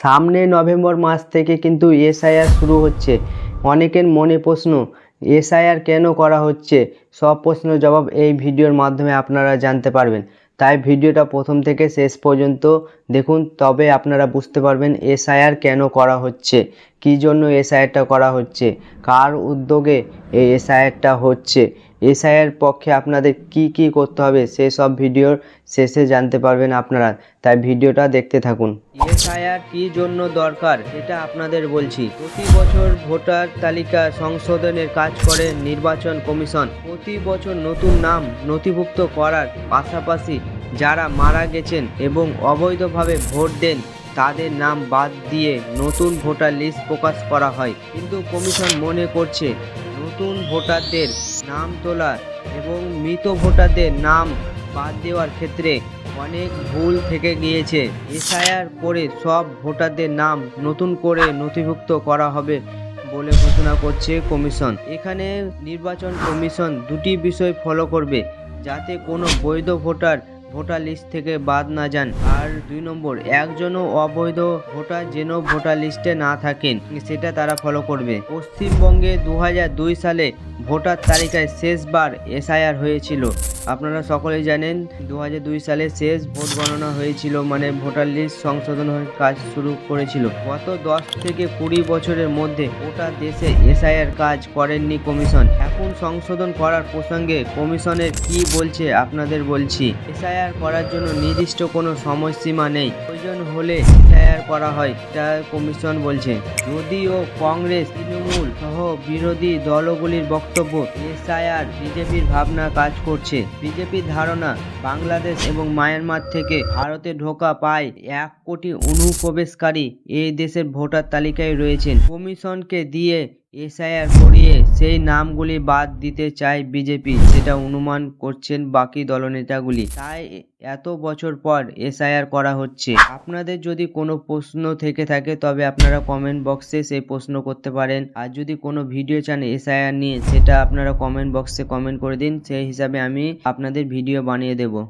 সামনে নভেম্বর মাস থেকে কিন্তু এসআইআর শুরু হচ্ছে। অনেকের মনে প্রশ্ন, এসআইআর কেন করা হচ্ছে? সব প্রশ্নের জবাব এই ভিডিওর মাধ্যমে আপনারা জানতে পারবেন। তাই ভিডিওটা প্রথম থেকে শেষ পর্যন্ত দেখুন, তবে আপনারা বুঝতে পারবেন এসআইআর কেন করা হচ্ছে, কী জন্য এসআইআরটা করা হচ্ছে, কার উদ্যোগে এই এসআইআরটা হচ্ছে। এসআইআর পক্ষে আপনাদের কি কি করতে হবে সেসব ভিডিওর শেষে জানতে পারবেন আপনারা। তাই ভিডিওটা দেখতে থাকুন। এসআইআর কি জন্য দরকার এটা আপনাদের বলছি। প্রতি বছর ভোটার তালিকা সংশোধনের কাজ করে নির্বাচন কমিশন। প্রতি বছর নতুন নাম নথিভুক্ত করার পাশাপাশি যারা মারা গেছেন এবং অবৈধভাবে ভোট দেন, তাদের নাম বাদ দিয়ে নতুন ভোটার লিস্ট প্রকাশ করা হয়। কিন্তু কমিশন মনে করছে নতুন ভোটারদের নাম তোলা এবং মৃত ভোটারদের নাম বাদ দেওয়ার ক্ষেত্রে অনেক ভুল থেকে গিয়েছে। এসআইআর করে সব ভোটারদের নাম নতুন করে নথিভুক্ত করা হবে বলে ঘোষণা করছে কমিশন। এখানে নির্বাচন কমিশন দুটি বিষয় ফলো করবে, যাতে কোনো বৈধ ভোটার ভোটার লিস্ট থেকে বাদ না যান। আর দুই নম্বর, একজনও অবৈধ ভোটার যেন ভোটার লিস্টে না থাকেন, সেটা তারা ফলো করবে। পশ্চিমবঙ্গে দু দুই সালে ভোটার তালিকায় শেষবার এসআইআর হয়েছিল। আপনারা সকলেই জানেন দু দুই সালে শেষ ভোট গণনা হয়েছিল মানে ভোটার লিস্ট সংশোধন কাজ শুরু করেছিল। গত দশ থেকে কুড়ি বছরের মধ্যে গোটা দেশে এসআইআর কাজ করেননি কমিশন। এখন সংশোধন করার প্রসঙ্গে কমিশনের কি বলছে আপনাদের বলছি। এসআইআর করার জন্য নির্দিষ্ট কোনো সময়সীমা নেই। প্রয়োজন হলে এসআইআর করা হয় এটা কমিশন বলছে। যদিও কংগ্রেস, তৃণমূল সহ বিরোধী দলগুলির বক্তব্য, এসআইআর বিজেপির ভাবনা কাজ করছে। বিজেপির ধারণা, বাংলাদেশ এবং মায়ানমার থেকে ভারতে ঢোকা পায় এক কোটি অনুপ্রবেশকারী এই দেশের ভোটার তালিকায় রয়েছেন। কমিশনকে দিয়ে এসআইআর করিয়ে সেই নামগুলি বাদ দিতে চায় বিজেপি, সেটা অনুমান করছেন বাকি দলনেতাগুলি। তাই এত বছর পর এসআইআর করা হচ্ছে। আপনাদের যদি কোনো প্রশ্ন থেকে থাকে, তবে আপনারা কমেন্ট বক্সে সেই প্রশ্ন করতে পারেন। আর যদি কোনো ভিডিও চান এসআইআর নিয়ে, সেটা আপনারা কমেন্ট বক্সে কমেন্ট করে দিন। সেই হিসাবে আমি আপনাদের ভিডিও বানিয়ে দেব।